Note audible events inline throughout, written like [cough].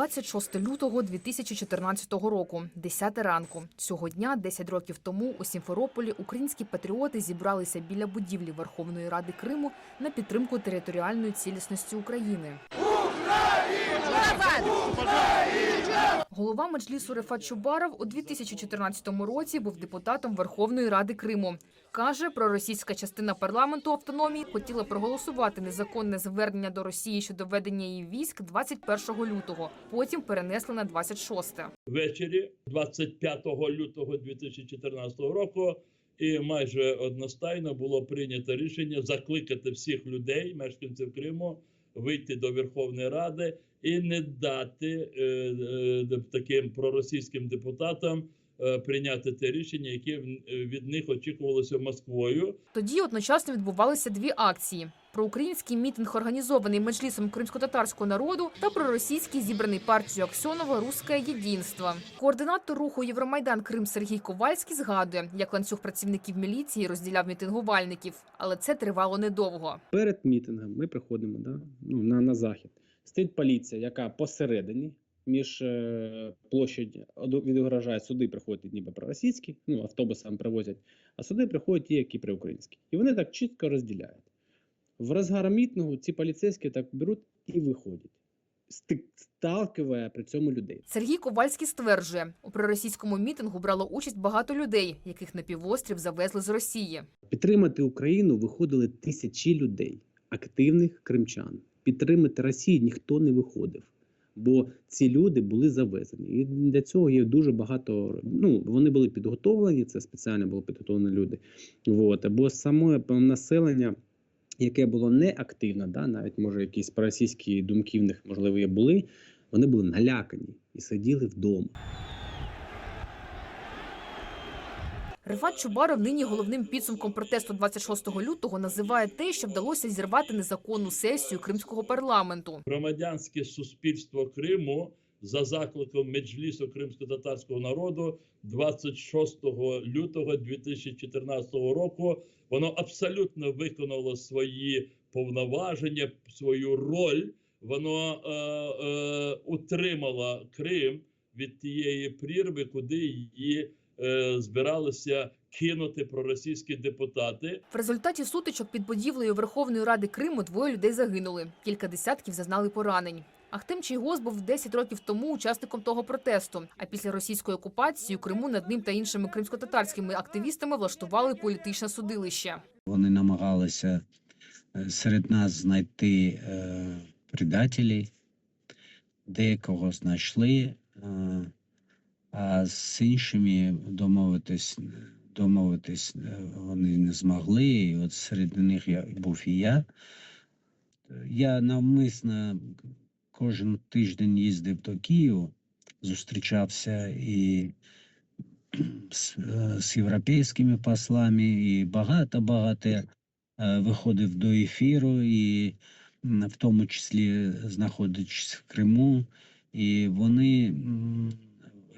26 лютого 2014 року, 10 ранку. Цього дня, 10 років тому, у Сімферополі українські патріоти зібралися біля будівлі Верховної Ради Криму на підтримку територіальної цілісності України. Голова меджлісу Рефат Чубаров у 2014 році був депутатом Верховної Ради Криму. Каже, проросійська частина парламенту автономії хотіла проголосувати незаконне звернення до Росії щодо ведення її військ 21 лютого. Потім перенесли на 26. ввечері 25 лютого 2014 року, і майже одностайно було прийнято рішення закликати всіх людей, мешканців Криму, вийти до Верховної Ради і не дати е, е, таким проросійським депутатам прийняти те рішення, яке в- від них очікувалося Москвою. Тоді одночасно відбувалися дві акції: проукраїнський мітинг, організований меджлісом кримсько-татарського народу, та проросійський зібраний партією Аксьонова Руське єдинство. Координатор руху Євромайдан Крим Сергій Ковальський згадує, як ланцюг працівників міліції розділяв мітингувальників, але це тривало недовго. Перед мітингом ми приходимо да, ну, на, на захід. Стоїть поліція, яка посередині між е, площадь відображає сюди приходять ніби проросійські, ну автобусами привозять, а сюди приходять ті, які проукраїнські. І вони так чітко розділяють. В розгар мітингу ці поліцейські так беруть і виходять, сталкиває при цьому людей. Сергій Ковальський стверджує, у проросійському мітингу брало участь багато людей, яких на півострів завезли з Росії. Підтримати Україну виходили тисячі людей, активних кримчан. Підтримати Росію ніхто не виходив, бо ці люди були завезені. І для цього є дуже багато. Ну вони були підготовлені. Це спеціально було підготовлені люди. От Бо саме населення, яке було неактивне, да, навіть може якісь проросійські думки в них можливо і були. Вони були налякані і сиділи вдома. Рифат Чубаров нині головним підсумком протесту 26 лютого називає те, що вдалося зірвати незаконну сесію кримського парламенту. громадянське суспільство Криму за закликом Меджлісу кримсько-татарського народу 26 лютого 2014 року воно абсолютно виконало свої повноваження, свою роль. Воно е, е, утримало Крим від тієї прірви, куди її збиралися кинути проросійські депутати. В результаті сутичок під будівлею Верховної Ради Криму двоє людей загинули. Кілька десятків зазнали поранень. Ахтем Чийгоз був 10 років тому учасником того протесту. А після російської окупації у Криму над ним та іншими кримсько-татарськими активістами влаштували політичне судилище. Вони намагалися е, серед нас знайти е, предателів, деякого знайшли, е, а з іншими домовитись, домовитись е, вони не змогли. І от серед них я, був і я. Я навмисно кожен тиждень їздив до Києва, зустрічався і [clears throat] з, е, з європейськими послами, і багато-багато е, виходив до ефіру, і в тому числі знаходячись в Криму, і вони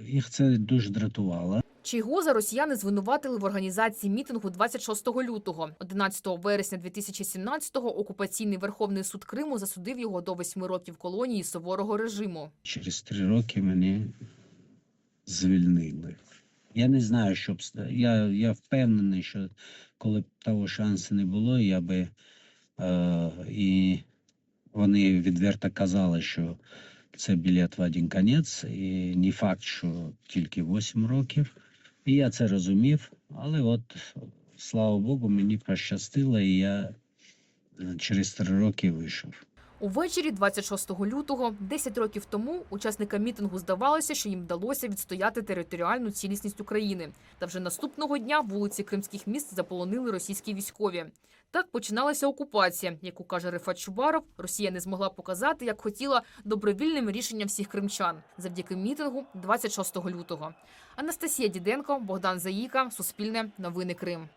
їх це дуже дратувало. Чийгоза росіяни звинуватили в організації мітингу 26 лютого. 11 вересня 2017-го окупаційний Верховний суд Криму засудив його до 8 років колонії суворого режиму. Через три роки мене звільнили. Я не знаю, що б я, я впевнений, що коли б того шансу не було, я би е, і вони відверто казали, що це білет в один конець, і не факт, що тільки 8 років. І я це розумів, але от слава Богу, мені пощастило, і я через три роки вийшов. Увечері 26 лютого, 10 років тому, учасникам мітингу здавалося, що їм вдалося відстояти територіальну цілісність України. Та вже наступного дня вулиці кримських міст заполонили російські військові. Так починалася окупація, яку каже Рефат Чубаров. Росія не змогла показати, як хотіла, добровільним рішенням всіх кримчан завдяки мітингу 26 лютого. Анастасія Діденко, Богдан Заїка, Суспільне, Новини Крим.